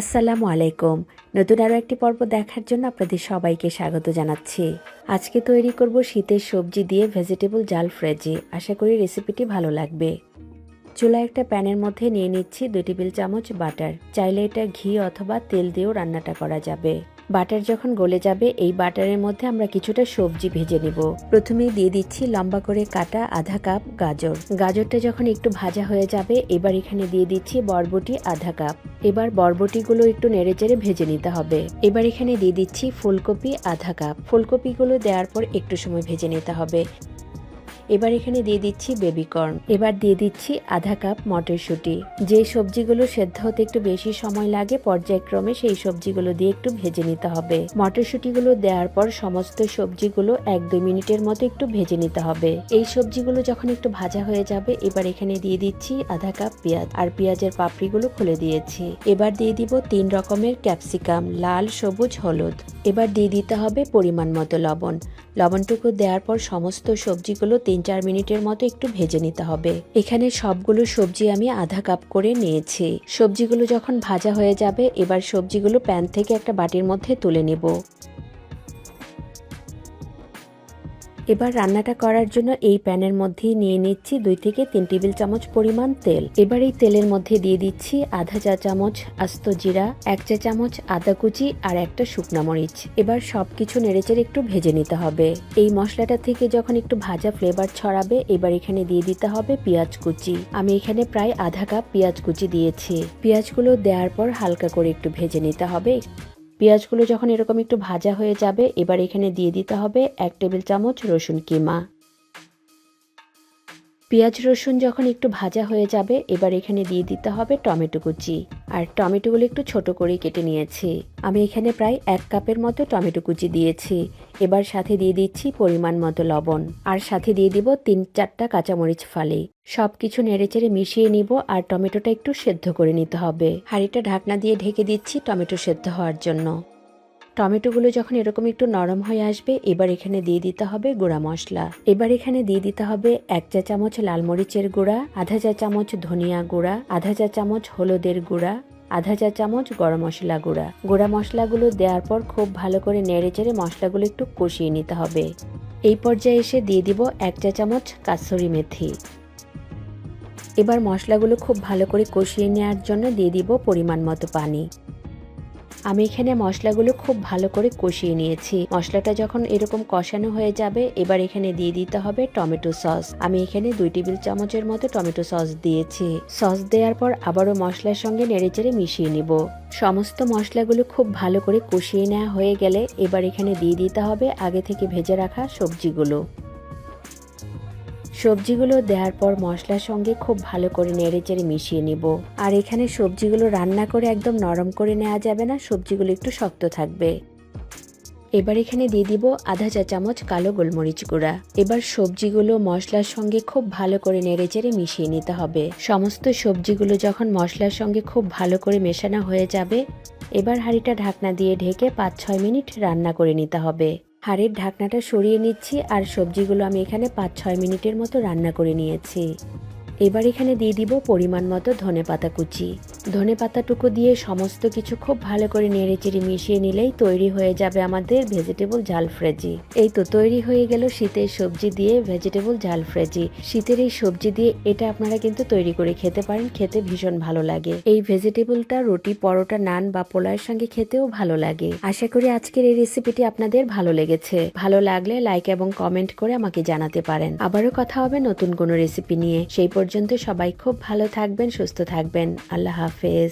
আসসালামু আলাইকুম। নতুন আরও একটি পর্ব দেখার জন্য আপনাদের সবাইকে স্বাগত জানাচ্ছি। আজকে তৈরি করব শীতের সবজি দিয়ে ভেজিটেবল জাল ফ্রেজি আশা করি রেসিপিটি ভালো লাগবে। চুলা একটা প্যানের মধ্যে নিয়ে নিচ্ছি দুই টেবিল চামচ বাটার চাইলে এটা ঘি অথবা তেল দিয়েও রান্নাটা করা যাবে। বাটার যখন গলে যাবে, এই বাটারের মধ্যে আমরা কিছুটা সবজি ভেজে নেব। প্রথমেই দিয়ে দিচ্ছি লম্বা করে কাটা আধা কাপ গাজর। গাজরটা যখন একটু ভাজা হয়ে যাবে, এবার এখানে দিয়ে দিচ্ছি বরবটি আধা কাপ। এবার বরবটিগুলো একটু নেড়েচেড়ে ভেজে নিতে হবে। এবার এখানে দিয়ে দিচ্ছি ফুলকপি আধা কাপ। ফুলকপিগুলো দেওয়ার পর একটু সময় ভেজে নিতে হবে। এবার এখানে দিয়ে দিচ্ছি বেবিকর্ন এবার দিয়ে দিচ্ছি আধা কাপ মটরশুঁটি। যে সবজিগুলো সেদ্ধ হতে একটু বেশি সময় লাগে, পর্যায়ক্রমে সেই সবজিগুলো দিয়ে একটু ভেজে নিতে হবে। মটরশুঁটিগুলো দেওয়ার পর সমস্ত সবজিগুলো এক দুই মিনিটের মতো একটু ভেজে নিতে হবে। এই সবজিগুলো যখন একটু ভাজা হয়ে যাবে, এবার এখানে দিয়ে দিচ্ছি আধা কাপ পেঁয়াজ। আর পেঁয়াজের পাপড়িগুলো খুলে দিয়েছি। এবার দিয়ে দিব তিন রকমের ক্যাপসিকাম লাল, সবুজ, হলুদ। এবার দিয়ে দিতে হবে পরিমাণ মতো লবণ। লবণটুকু দেওয়ার পর সমস্ত সবজিগুলো তিন চার মিনিটের মতো একটু ভেজে নিতে হবে। এখানে সবগুলো সবজি আমি আধা কাপ করে নিয়েছি। সবজিগুলো যখন ভাজা হয়ে যাবে, এবার সবজিগুলো প্যান থেকে একটা বাটির মধ্যে তুলে নেব। এবার রান্নাটা করার জন্য এই প্যানের মধ্যেই নিয়ে নিচ্ছি দুই থেকে তিন টেবিল চামচ পরিমাণ তেল। এবার এই তেলের মধ্যে দিয়ে দিচ্ছি আধা চা চামচ আস্ত জিরা, এক চা চামচ আদা কুচি আর একটা শুকনা মরিচ। এবার সবকিছু নেড়েচেড়ে একটু ভেজে নিতে হবে। এই মশলাটা থেকে যখন একটু ভাজা ফ্লেভার ছড়াবে, এবার এখানে দিয়ে দিতে হবে পেঁয়াজ কুচি। আমি এখানে প্রায় আধা কাপ পেঁয়াজ কুচি দিয়েছি। পেঁয়াজগুলো দেওয়ার পর হালকা করে একটু ভেজে নিতে হবে। পেঁয়াজগুলো যখন এরকম একটু ভাজা হয়ে যাবে, এবার এখানে দিয়ে দিতে হবে এক টেবিল চামচ রসুন কিমা। পেঁয়াজ রসুন যখন একটু ভাজা হয়ে যাবে, এবার এখানে দিয়ে দিতে হবে টমেটো কুচি। আর টমেটোগুলো একটু ছোট করে কেটে নিয়েছি। আমি এখানে প্রায় এক কাপের মতো টমেটো কুচি দিয়েছি। এবার সাথে দিয়ে দিচ্ছি পরিমাণ মতো লবণ। আর সাথে দিয়ে দিব তিন চারটা কাঁচামরিচ ফালি। সব কিছু নেড়েচেড়ে মিশিয়ে নিব আর টমেটোটা একটু সেদ্ধ করে নিতে হবে। হাঁড়িটা ঢাকনা দিয়ে ঢেকে দিচ্ছি টমেটো সেদ্ধ হওয়ার জন্য। টমেটোগুলো যখন এরকম একটু নরম হয়ে আসবে, এবার এখানে দিয়ে দিতে হবে গুঁড়া মশলা। এবার এখানে দিয়ে দিতে হবে এক চা চামচ লাল মরিচের গুঁড়া, আধা চা চামচ ধনিয়া গুঁড়া, আধা চা চামচ হলুদের গুঁড়া, আধা চা চামচ গরম মশলা গুঁড়া। গুঁড়া মশলাগুলো দেওয়ার পর খুব ভালো করে নেড়ে চেড়ে মশলাগুলো একটু কষিয়ে নিতে হবে। এই পর্যায়ে এসে দিয়ে দিব এক চা চামচ কাসরি মেথি। এবার মশলাগুলো খুব ভালো করে কষিয়ে নেওয়ার জন্য দিয়ে দিব পরিমাণ মতো পানি। আমি এখানে মশলাগুলো খুব ভালো করে কষিয়ে নিয়েছি। মশলাটা যখন এরকম কষানো হয়ে যাবে, এবার এখানে দিয়ে দিতে হবে টমেটো সস। আমি এখানে দুই টেবিল চামচের মতো টমেটো সস দিয়েছি। সস দেওয়ার পর আবারও মশলার সঙ্গে নেড়েচেড়ে মিশিয়ে নিব। সমস্ত মশলাগুলো খুব ভালো করে কষিয়ে নেওয়া হয়ে গেলে এবার এখানে দিয়ে দিতে হবে আগে থেকে ভেজে রাখা সবজিগুলো। সবজিগুলো দেওয়ার পর মশলার সঙ্গে খুব ভালো করে নেড়ে চেড়ে মিশিয়ে নিব। আর এখানে সবজিগুলো রান্না করে একদম নরম করে নেওয়া যাবে না, সবজিগুলো একটু শক্ত থাকবে। এবার এখানে দিয়ে দিব আধা চা চামচ কালো গোলমরিচ গুঁড়া। এবার সবজিগুলো মশলার সঙ্গে খুব ভালো করে নেড়ে চেড়ে মিশিয়ে নিতে হবে। সমস্ত সবজিগুলো যখন মশলার সঙ্গে খুব ভালো করে মেশানো হয়ে যাবে, এবার হাঁড়িটা ঢাকনা দিয়ে ঢেকে পাঁচ ছয় মিনিট রান্না করে নিতে হবে। হাড়ের ঢাকনাটা সরিয়ে নিচ্ছি আর সবজিগুলো আমি এখানে পাঁচ ছয় মিনিটের মতো রান্না করে নিয়েছি। এবার এখানে দিয়ে দিব পরিমাণ মতো ধনে পাতা কুচি। ধনে পাতাটুকু দিয়ে সমস্ত কিছু খুব ভালো করে নেড়ে চেড়ে মিশিয়ে নিলেই তৈরি হয়ে যাবে আমাদের ভেজিটেবল ঝাল ফ্রেজি এই তো তৈরি হয়ে গেল শীতের সবজি দিয়ে ভেজিটেবল ঝাল ফ্রেজি শীতের এই সবজি দিয়ে এটা আপনারা কিন্তু তৈরি করে খেতে পারেন, খেতে ভীষণ ভালো লাগে। এই ভেজিটেবলটা রুটি, পরোটা, নান বা পোলার সঙ্গে খেতেও ভালো লাগে। আশা করি আজকের এই রেসিপিটি আপনাদের ভালো লেগেছে। ভালো লাগলে লাইক এবং কমেন্ট করে আমাকে জানাতে পারেন। আবারও কথা হবে নতুন কোনো রেসিপি নিয়ে। সেই পর্যন্ত সবাই খুব ভালো থাকবেন সুস্থ থাকবেন। আল্লাহ হাফেজ।